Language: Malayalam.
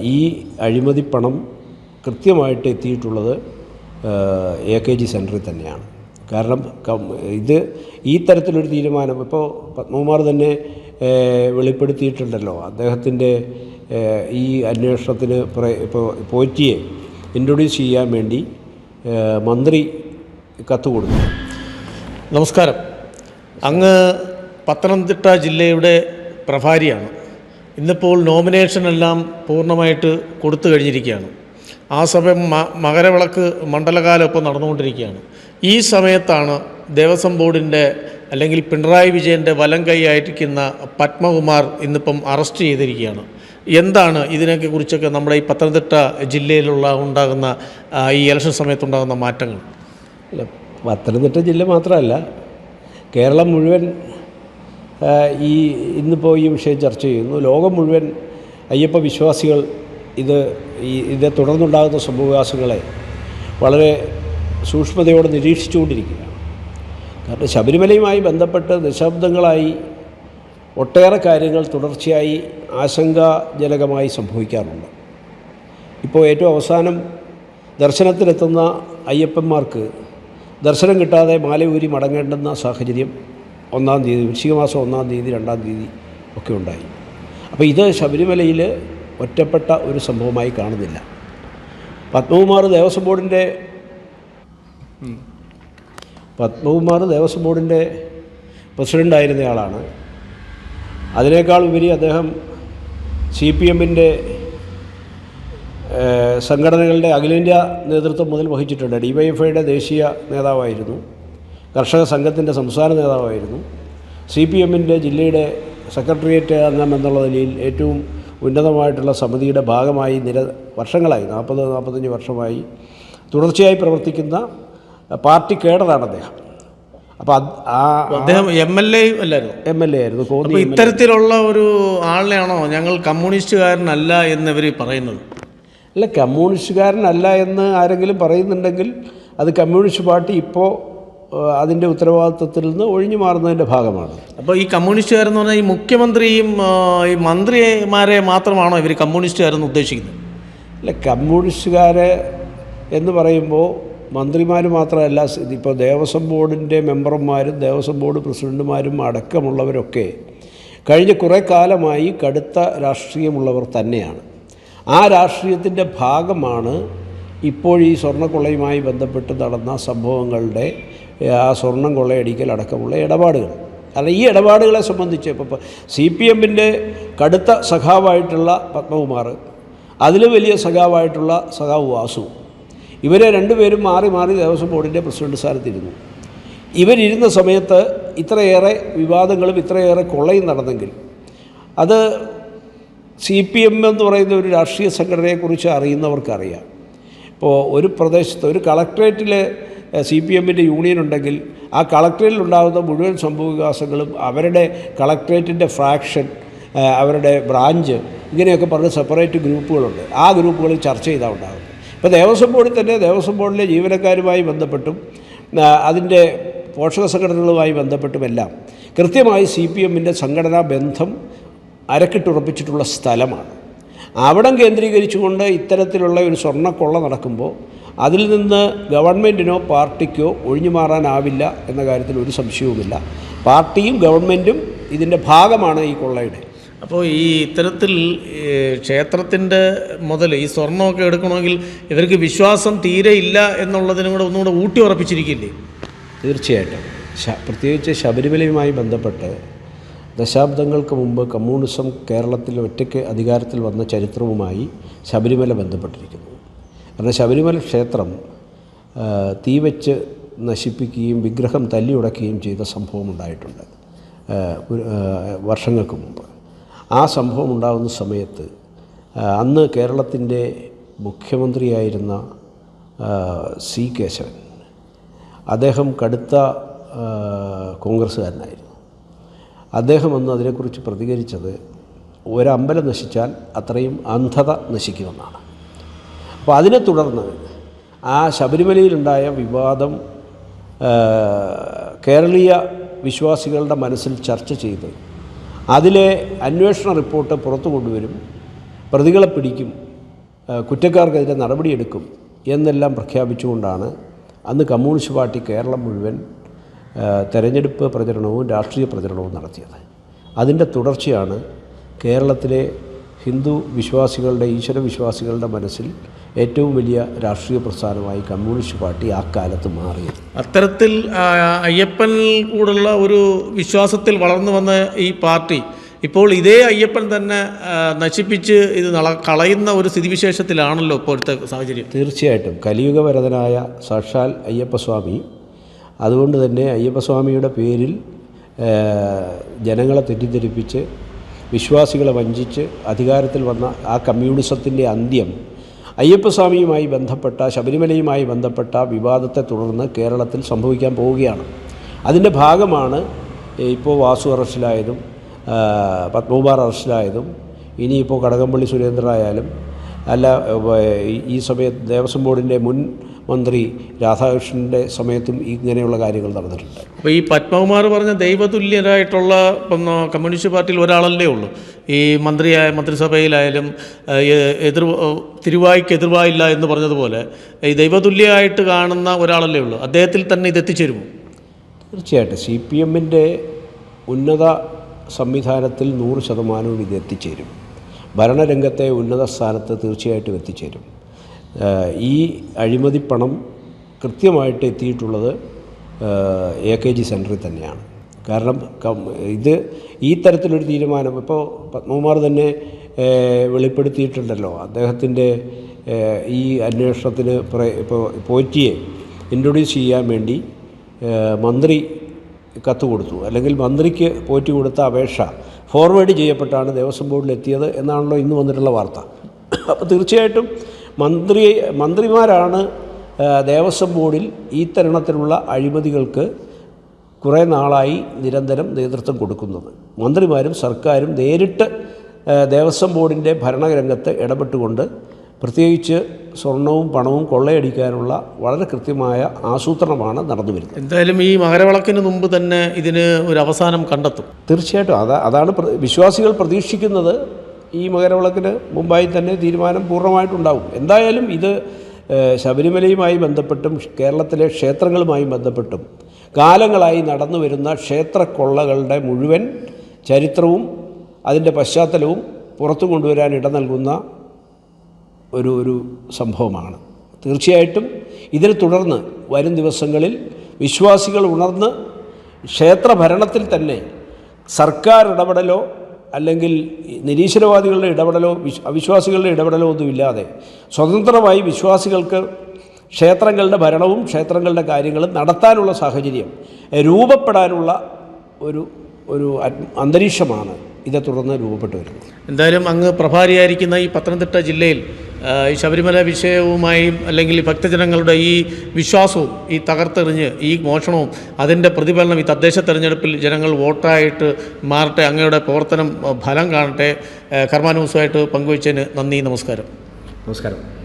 ഈ അഴിമതി പണം കൃത്യമായിട്ട് എത്തിയിട്ടുള്ളത് എ കെ ജി സെന്ററിൽ തന്നെയാണ്. കാരണം ഇത് ഈ തരത്തിലൊരു തീരുമാനം ഇപ്പോൾ പത്മകുമാർ തന്നെ വെളിപ്പെടുത്തിയിട്ടുണ്ടല്ലോ. അദ്ദേഹത്തിന്റെ ഈ അന്വേഷണത്തിന് ഇപ്പോൾ പോറ്റിയെ ഇൻട്രൊഡ്യൂസ് ചെയ്യാൻ വേണ്ടി മന്ത്രി കത്ത് കൊടുത്തു. നമസ്കാരം. അങ്ങ് പത്തനംതിട്ട ജില്ലയുടെ പ്രഭാരിയാണ്. ഇന്നിപ്പോൾ നോമിനേഷൻ എല്ലാം പൂർണമായിട്ട് കൊടുത്തു കഴിഞ്ഞിരിക്കുകയാണ്. ആ സമയം മകരവിളക്ക് മണ്ഡലകാലം ഇപ്പോൾ നടന്നുകൊണ്ടിരിക്കുകയാണ്. ഈ സമയത്താണ് ദേവസ്വം ബോർഡിന്റെ അല്ലെങ്കിൽ പിണറായി വിജയന്റെ വലം കൈയായിരിക്കുന്ന പത്മകുമാർ ഇന്നിപ്പം അറസ്റ്റ് ചെയ്തിരിക്കുകയാണ്. എന്താണ് ഇതിനൊക്കെ കുറിച്ചൊക്കെ നമ്മുടെ ഈ പത്തനംതിട്ട ജില്ലയിലുള്ള ഉണ്ടാകുന്ന ഈ ഇലക്ഷൻ സമയത്തുണ്ടാകുന്ന മാറ്റങ്ങൾ? അല്ല പത്തനംതിട്ട ജില്ല മാത്രമല്ല കേരളം മുഴുവൻ ഈ ഇന്നിപ്പോൾ ഈ വിഷയം ചർച്ച ചെയ്യുന്നു. ലോകം മുഴുവൻ അയ്യപ്പ വിശ്വാസികൾ ഇത് ഈ ഇതേ തുടർന്നുണ്ടാകുന്ന സംഭവവികാസങ്ങളെ വളരെ സൂക്ഷ്മതയോടെ നിരീക്ഷിച്ചുകൊണ്ടിരിക്കുകയാണ്. കാരണം ശബരിമലയുമായി ബന്ധപ്പെട്ട് നിശബ്ദങ്ങളായി ഒട്ടേറെ കാര്യങ്ങൾ തുടർച്ചയായി ആശങ്കാജനകമായി സംഭവിക്കാറുണ്ട്. ഇപ്പോൾ ഏറ്റവും അവസാനം ദർശനത്തിനെത്തുന്ന അയ്യപ്പന്മാർക്ക് ദർശനം കിട്ടാതെ മാലയൂരി മടങ്ങേണ്ടുന്ന സാഹചര്യം ഒന്നാം തീയതി വൃശ്ചികമാസം ഒന്നാം തീയതി രണ്ടാം തീയതി ഒക്കെ ഉണ്ടായി. അപ്പോൾ ഇത് ശബരിമലയിൽ ഒറ്റപ്പെട്ട ഒരു സംഭവമായി കാണുന്നില്ല. പത്മകുമാർ ദേവസ്വം ബോർഡിന്റെ പത്മകുമാർ ദേവസ്വം ബോർഡിന്റെ പ്രസിഡന്റായിരുന്നയാളാണ്. അതിനേക്കാൾ ഉപരി അദ്ദേഹം സി പി എമ്മിന്റെ സംഘടനകളുടെ അഖിലേന്ത്യാ നേതൃത്വം മുതൽ വഹിച്ചിട്ടുണ്ട്. ഡി വൈ എഫ് ഐയുടെ ദേശീയ നേതാവായിരുന്നു. കർഷക സംഘത്തിന്റെ സംസ്ഥാന നേതാവായിരുന്നു. സി പി എമ്മിന്റെ ജില്ലയുടെ സെക്രട്ടേറിയറ്റ് അംഗം എന്നുള്ള നിലയിൽ ഏറ്റവും ഉന്നതമായിട്ടുള്ള സമിതിയുടെ ഭാഗമായി നിര വർഷങ്ങളായി നാൽപ്പത് നാൽപ്പത്തഞ്ച് വർഷമായി തുടർച്ചയായി പ്രവർത്തിക്കുന്ന പാർട്ടി കേഡറാണ് അദ്ദേഹം. അപ്പോൾ ആ അദ്ദേഹം എം എൽ എ അല്ലായിരുന്നു? എം എൽ എ ആയിരുന്നു അപ്പോൾ ഇത്തരത്തിലുള്ള ഒരു ആളിനെയാണോ ഞങ്ങൾ കമ്മ്യൂണിസ്റ്റുകാരനല്ല എന്നിവർ പറയുന്നത്? അല്ല കമ്മ്യൂണിസ്റ്റുകാരനല്ല എന്ന് ആരെങ്കിലും പറയുന്നുണ്ടെങ്കിൽ അത് കമ്മ്യൂണിസ്റ്റ് പാർട്ടി ഇപ്പോൾ അതിന്റെ ഉത്തരവാദിത്വത്തിൽ നിന്ന് ഒഴിഞ്ഞു മാറുന്നതിന്റെ ഭാഗമാണ്. അപ്പോൾ ഈ കമ്മ്യൂണിസ്റ്റുകാരെന്ന് പറഞ്ഞാൽ ഈ മുഖ്യമന്ത്രിയും ഈ മന്ത്രിമാരെ മാത്രമാണോ ഇവർ കമ്മ്യൂണിസ്റ്റുകാരെന്ന് ഉദ്ദേശിക്കുന്നത്? അല്ല കമ്മ്യൂണിസ്റ്റുകാരെ എന്ന് പറയുമ്പോൾ മന്ത്രിമാർ മാത്രമല്ല ഇപ്പോൾ ദേവസ്വം ബോർഡിന്റെ മെമ്പർമാരും ദേവസ്വം ബോർഡ് പ്രസിഡന്റുമാരും അടക്കമുള്ളവരൊക്കെ കഴിഞ്ഞ കുറേ കാലമായി കടുത്ത രാഷ്ട്രീയമുള്ളവർ തന്നെയാണ്. ആ രാഷ്ട്രീയത്തിന്റെ ഭാഗമാണ് ഇപ്പോൾ ഈ സ്വർണക്കൊള്ളയുമായി ബന്ധപ്പെട്ട് നടന്ന സംഭവങ്ങളുടെ ആ സ്വർണം കൊള്ളയടിക്കൽ അടക്കമുള്ള ഇടപാടുകൾ. അല്ല ഈ ഇടപാടുകളെ സംബന്ധിച്ച് ഇപ്പോൾ സി പി എമ്മിന്റെ കടുത്ത സഖാവായിട്ടുള്ള പത്മകുമാർ അതിൽ വലിയ സഖാവായിട്ടുള്ള സഖാവ് വാസു ഇവരെ രണ്ടുപേരും മാറി മാറി ദേവസ്വം ബോർഡിന്റെ പ്രസിഡന്റ് സ്ഥാനത്തിരുന്നു. ഇവരിരുന്ന സമയത്ത് ഇത്രയേറെ വിവാദങ്ങളും ഇത്രയേറെ കൊള്ളയും നടന്നെങ്കിൽ അത് സി പി എം എന്ന് പറയുന്ന ഒരു രാഷ്ട്രീയ സംഘടനയെക്കുറിച്ച് അറിയുന്നവർക്കറിയാം. ഇപ്പോൾ ഒരു പ്രദേശത്ത് ഒരു കളക്ട്രേറ്റിൽ സി പി എമ്മിന്റെ യൂണിയൻ ഉണ്ടെങ്കിൽ ആ കളക്ട്രേറ്റിൽ ഉണ്ടാകുന്ന മുഴുവൻ സംഭവവികാസങ്ങളും അവരുടെ കളക്ട്രേറ്റിന്റെ ഫ്രാക്ഷൻ അവരുടെ ബ്രാഞ്ച് ഇങ്ങനെയൊക്കെ പറഞ്ഞ് സെപ്പറേറ്റ് ഗ്രൂപ്പുകളുണ്ട്. ആ ഗ്രൂപ്പുകളിൽ ചർച്ച ചെയ്താൽ ഉണ്ടാകുന്നത് ഇപ്പോൾ ദേവസ്വം ബോർഡിൽ തന്നെ ദേവസ്വം ബോർഡിലെ ജീവനക്കാരുമായി ബന്ധപ്പെട്ടും അതിന്റെ പോഷക സംഘടനകളുമായി ബന്ധപ്പെട്ടുമെല്ലാം കൃത്യമായി സി പി എമ്മിന്റെ സംഘടനാ ബന്ധം അരക്കിട്ടുറപ്പിച്ചിട്ടുള്ള സ്ഥലമാണ്. അവിടം കേന്ദ്രീകരിച്ചുകൊണ്ട് ഇത്തരത്തിലുള്ള ഒരു സ്വർണക്കൊള്ള നടക്കുമ്പോൾ അതിൽ നിന്ന് ഗവൺമെന്റിനോ പാർട്ടിക്കോ ഒഴിഞ്ഞു മാറാനാവില്ല എന്ന കാര്യത്തിൽ ഒരു സംശയവുമില്ല. പാർട്ടിയും ഗവൺമെന്റും ഇതിന്റെ ഭാഗമാണ് ഈ കൊള്ളയുടെ. അപ്പോൾ ഈ ഇത്തരത്തിൽ ക്ഷേത്രത്തിന്റെ മുതൽ ഈ സ്വർണമൊക്കെ എടുക്കണമെങ്കിൽ ഇവർക്ക് വിശ്വാസം തീരെ ഇല്ല എന്നുള്ളതിനും കൂടെ ഒന്നുകൂടെ ഊട്ടി ഉറപ്പിച്ചിരിക്കില്ലേ? തീർച്ചയായിട്ടും. പ്രത്യേകിച്ച് ശബരിമലയുമായി ബന്ധപ്പെട്ട് ദശാബ്ദങ്ങൾക്ക് മുമ്പ് കമ്മ്യൂണിസം കേരളത്തിൽ ഒറ്റയ്ക്ക് അധികാരത്തിൽ വന്ന ചരിത്രവുമായി ശബരിമല ബന്ധപ്പെട്ടിരിക്കുന്നു. കാരണം ശബരിമല ക്ഷേത്രം തീവച്ച് നശിപ്പിക്കുകയും വിഗ്രഹം തല്ലിയുടക്കുകയും ചെയ്ത സംഭവം ഉണ്ടായിട്ടുണ്ട് വർഷങ്ങൾക്ക് മുമ്പ്. ആ സംഭവം ഉണ്ടാകുന്ന സമയത്ത് അന്ന് കേരളത്തിന്റെ മുഖ്യമന്ത്രിയായിരുന്ന സി കേശവൻ അദ്ദേഹം കടുത്ത കോൺഗ്രസ്സുകാരനായിരുന്നു. അദ്ദേഹം അന്ന് അതിനെക്കുറിച്ച് പ്രതികരിച്ചത് ഒരമ്പലം നശിച്ചാൽ അത്രയും അന്ധത നശിക്കുമെന്നാണ്. അപ്പോൾ അതിനെ തുടർന്ന് ആ ശബരിമലയിലുണ്ടായ വിവാദം കേരളീയ വിശ്വാസികളുടെ മനസ്സിൽ ചർച്ച ചെയ്ത് അതിലെ അന്വേഷണ റിപ്പോർട്ട് പുറത്തു കൊണ്ടുവരും പ്രതികളെ പിടിക്കും കുറ്റക്കാർക്കെതിരെ നടപടിയെടുക്കും എന്നെല്ലാം പ്രഖ്യാപിച്ചുകൊണ്ടാണ് അന്ന് കമ്മ്യൂണിസ്റ്റ് പാർട്ടി കേരളം മുഴുവൻ തെരഞ്ഞെടുപ്പ് പ്രചരണവും രാഷ്ട്രീയ പ്രചരണവും നടത്തിയത്. അതിന്റെ തുടർച്ചയാണ് കേരളത്തിലെ ഹിന്ദു വിശ്വാസികളുടെ ഈശ്വര വിശ്വാസികളുടെ മനസ്സിൽ ഏറ്റവും വലിയ രാഷ്ട്രീയ പ്രസ്ഥാനമായി കമ്മ്യൂണിസ്റ്റ് പാർട്ടി ആ കാലത്ത് മാറിയത്. അത്തരത്തിൽ അയ്യപ്പൻ കൂടുള്ള ഒരു വിശ്വാസത്തിൽ വളർന്നു വന്ന ഈ പാർട്ടി ഇപ്പോൾ ഇതേ അയ്യപ്പൻ തന്നെ നശിപ്പിച്ച് ഇത് നള കളയുന്ന ഒരു സ്ഥിതിവിശേഷത്തിലാണല്ലോ ഇപ്പോഴത്തെ സാഹചര്യം. തീർച്ചയായിട്ടും. കലിയുഗവരതനായ സാക്ഷാൽ അയ്യപ്പസ്വാമി അതുകൊണ്ട് തന്നെ അയ്യപ്പസ്വാമിയുടെ പേരിൽ ജനങ്ങളെ തെറ്റിദ്ധരിപ്പിച്ച് വിശ്വാസികളെ വഞ്ചിച്ച് അധികാരത്തിൽ വന്ന ആ കമ്മ്യൂണിസത്തിന്റെ അന്ത്യം അയ്യപ്പസ്വാമിയുമായി ബന്ധപ്പെട്ട ശബരിമലയുമായി ബന്ധപ്പെട്ട വിവാദത്തെ തുടർന്ന് കേരളത്തിൽ സംഭവിക്കാൻ പോവുകയാണ്. അതിന്റെ ഭാഗമാണ് ഇപ്പോൾ വാസു അറസ്റ്റിലായതും പത്മകുമാർ അറസ്റ്റിലായതും ഇനിയിപ്പോൾ കടകംപള്ളി സുരേന്ദ്രായാലും അല്ല ഈ സമയത്ത് ദേവസ്വം ബോർഡിന്റെ മുൻ മന്ത്രി രാധാകൃഷ്ണന്റെ സമയത്തും ഇങ്ങനെയുള്ള കാര്യങ്ങൾ നടന്നിട്ടുണ്ട്. അപ്പോൾ ഈ പത്മകുമാർ പറഞ്ഞ ദൈവതുല്യരായിട്ടുള്ള ഇപ്പം കമ്മ്യൂണിസ്റ്റ് പാർട്ടിയിൽ ഒരാളല്ലേ ഉള്ളൂ. ഈ മന്ത്രിയായ മന്ത്രിസഭയിലായാലും എതിർ തിരുവായിക്ക് എതിർവായില്ല എന്ന് പറഞ്ഞതുപോലെ ഈ ദൈവതുല്യമായിട്ട് കാണുന്ന ഒരാളല്ലേ ഉള്ളൂ. അദ്ദേഹത്തിൽ തന്നെ ഇത് എത്തിച്ചേരുമോ? തീർച്ചയായിട്ടും. സി പി എമ്മിന്റെ ഉന്നത സംവിധാനത്തിൽ നൂറ് ശതമാനവും ഇത് എത്തിച്ചേരും. ഭരണരംഗത്തെ ഉന്നത സ്ഥാനത്ത് തീർച്ചയായിട്ടും എത്തിച്ചേരും. ഈ അഴിമതി പണം കൃത്യമായിട്ട് എത്തിയിട്ടുള്ളത് എ കെ ജി സെന്ററിൽ തന്നെയാണ്. കാരണം ഇത് ഈ തരത്തിലൊരു തീരുമാനം ഇപ്പോൾ പത്മകുമാർ തന്നെ വെളിപ്പെടുത്തിയിട്ടുണ്ടല്ലോ. അദ്ദേഹത്തിന്റെ ഈ അന്വേഷണത്തിന് ഇപ്പോൾ പോറ്റിയെ ഇൻട്രൊഡ്യൂസ് ചെയ്യാൻ വേണ്ടി മന്ത്രി കത്ത് കൊടുത്തു. അല്ലെങ്കിൽ മന്ത്രിക്ക് പോറ്റി കൊടുത്ത അപേക്ഷ ഫോർവേഡ് ചെയ്യപ്പെട്ടാണ് ദേവസ്വം ബോർഡിൽ എത്തിയത് എന്നാണല്ലോ ഇന്ന് വന്നിട്ടുള്ള വാർത്ത. അപ്പോൾ തീർച്ചയായിട്ടും മന്ത്രി മന്ത്രിമാരാണ് ദേവസ്വം ബോർഡിൽ ഈ തരണത്തിലുള്ള അഴിമതികൾക്ക് കുറേ നാളായി നിരന്തരം നേതൃത്വം കൊടുക്കുന്നത്. മന്ത്രിമാരും സർക്കാരും നേരിട്ട് ദേവസ്വം ബോർഡിന്റെ ഭരണരംഗത്ത് ഇടപെട്ടുകൊണ്ട് പ്രത്യേകിച്ച് സ്വർണവും പണവും കൊള്ളയടിക്കാനുള്ള വളരെ കൃത്യമായ ആസൂത്രണമാണ് നടന്നു വരുന്നത്. എന്തായാലും ഈ മകരവിളക്കിന് മുമ്പ് തന്നെ ഇതിന് ഒരു അവസാനം കണ്ടെത്തും. തീർച്ചയായിട്ടും. അതാ അതാണ് വിശ്വാസികൾ പ്രതീക്ഷിക്കുന്നത്. ഈ മകരവിളക്കിന് മുമ്പായി തന്നെ തീരുമാനം പൂർണമായിട്ടുണ്ടാവും. എന്തായാലും ഇത് ശബരിമലയുമായി ബന്ധപ്പെട്ടും കേരളത്തിലെ ക്ഷേത്രങ്ങളുമായി ബന്ധപ്പെട്ടും കാലങ്ങളായി നടന്നു വരുന്ന ക്ഷേത്രക്കൊള്ളകളുടെ മുഴുവൻ ചരിത്രവും അതിന്റെ പശ്ചാത്തലവും പുറത്തു കൊണ്ടുവരാൻ ഇട നൽകുന്ന ഒരു ഒരു സംഭവമാണ്. തീർച്ചയായിട്ടും ഇതിനെ തുടർന്ന് വരും ദിവസങ്ങളിൽ വിശ്വാസികൾ ഉണർന്ന് ക്ഷേത്രഭരണത്തിൽ തന്നെ സർക്കാർ ഇടപെടലോ അല്ലെങ്കിൽ നിരീശ്വരവാദികളുടെ ഇടപെടലോ വിശ് അവിശ്വാസികളുടെ ഇടപെടലോ ഒന്നുമില്ലാതെ സ്വതന്ത്രമായി വിശ്വാസികൾക്ക് ക്ഷേത്രങ്ങളുടെ ഭരണവും ക്ഷേത്രങ്ങളുടെ കാര്യങ്ങളും നടത്താനുള്ള സാഹചര്യം രൂപപ്പെടാനുള്ള ഒരു ഒരു അന്തരീക്ഷമാണ് ഇതേ തുടർന്ന് രൂപപ്പെട്ടു വരുന്നത്. എന്തായാലും അങ്ങ് പ്രഭാരിയായിരിക്കുന്ന ഈ പത്തനംതിട്ട ജില്ലയിൽ ഈ ശബരിമല വിഷയവുമായും അല്ലെങ്കിൽ ഭക്തജനങ്ങളുടെ ഈ വിശ്വാസവും ഈ തകർത്തെറിഞ്ഞ് ഈ മോഷണവും അതിന്റെ പ്രതിഫലനം ഈ തദ്ദേശ തെരഞ്ഞെടുപ്പിൽ ജനങ്ങൾ വോട്ടായിട്ട് മാറട്ടെ അങ്ങയുടെ പ്രവർത്തനം ഫലം കാണട്ടെ കർമാനുസുമായിട്ട് കർമാ പങ്കുവച്ചതിന് നന്ദി നമസ്കാരം. നമസ്കാരം.